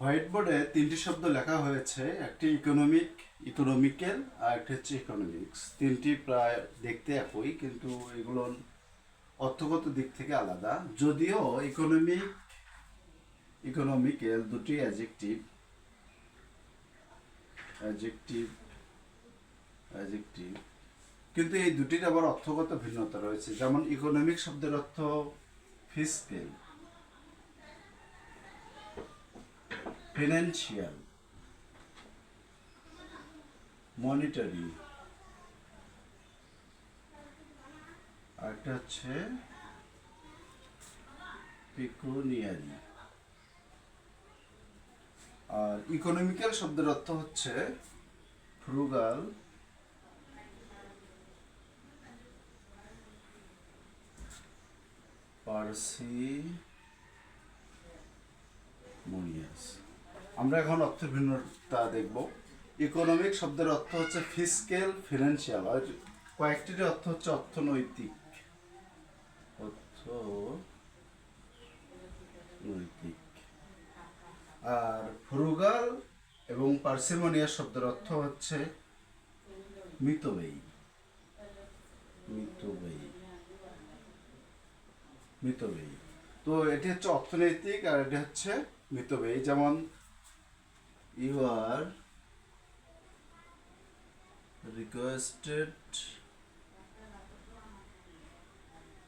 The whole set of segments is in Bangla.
হোয়াইট বোর্ডে তিনটি শব্দ লেখা হয়েছে, একটি ইকোনমিক ইকোনমিক্যাল আর একটা হচ্ছে ইকোনমিক্স তিনটি প্রায় দেখতে একই, কিন্তু এগুলো অর্থগত দিক থেকে আলাদা। যদিও ইকোনমিক ইকোনমিক্যাল দুটি অ্যাজেক্টিভ অ্যাজেক্টিভ অ্যাজেক্টিভ কিন্তু এই দুটির আবার অর্থগত ভিন্নতা রয়েছে। যেমন ইকোনমিক শব্দের অর্থ ফিসকেল ফিনান্সিয়াল মনিটারি আরেকটা হচ্ছে পিকুনিয়ারি আর ইকোনমিক্যাল শব্দের অর্থ হচ্ছে ফ্রুগাল পার্সি আমরা এখন অর্থ ভিন্নতা দেখব। ইকোনমিক শব্দের অর্থ হচ্ছে ফিসক্যাল ফিনান্সিয়াল আর কয়েকটির অর্থ হচ্ছে অর্থনৈতিক। অর্থ নৈতিক। আর ফ্রুগাল এবং পার্সিমোনিয়াস শব্দের অর্থ হচ্ছে মিতব্যয়ী। মিতব্যয়ী। মিতব্যয়ী। তো এটি হচ্ছে অর্থনৈতিক আর এটি হচ্ছে মিতব্যয়ী। যেমন you are requested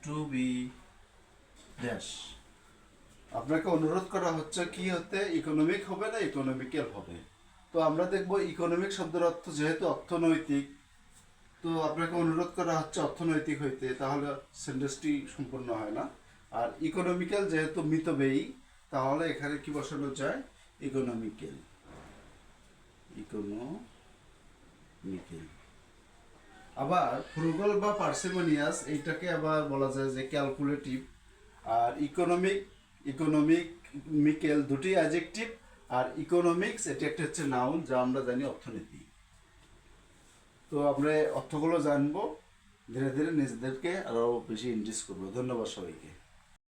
to be dash আপনাকে অনুরোধ করা হচ্ছে কি হতে ইকোনমিক হবে না ইকোনমিক্যাল হবে? তো আমরা দেখব ইকোনমিক শব্দের অর্থ যেহেতু অর্থনৈতিক, তো আপনাকে অনুরোধ করা হচ্ছে অর্থনৈতিক হইতে, তাহলে সেন্টেন্সটি সম্পূর্ণ হয় না। আর ইকোনমিক্যাল যেহেতু মিতব্যয়ী তাহলে এখানে কি বসানো যায়? ইকোনমিক্যাল ইকোনমিক্যাল আবার ফ্রুগল বা পার্সিমোনিয়াস এইটাকে আবার বলা যায় যে ক্যালকুলেটিভ আর ইকোনমিক ইকোনমিক মিকেল দুটি অ্যাজেক্টিভ আর ইকোনমিক্স এটি একটা হচ্ছে নাউন যা আমরা জানি অর্থনীতি। তো আমরা অর্থগুলো জানব, ধীরে ধীরে নিজেদেরকে আরও বেশি ইন্ট্রেস্ট করব। ধন্যবাদ সবাইকে।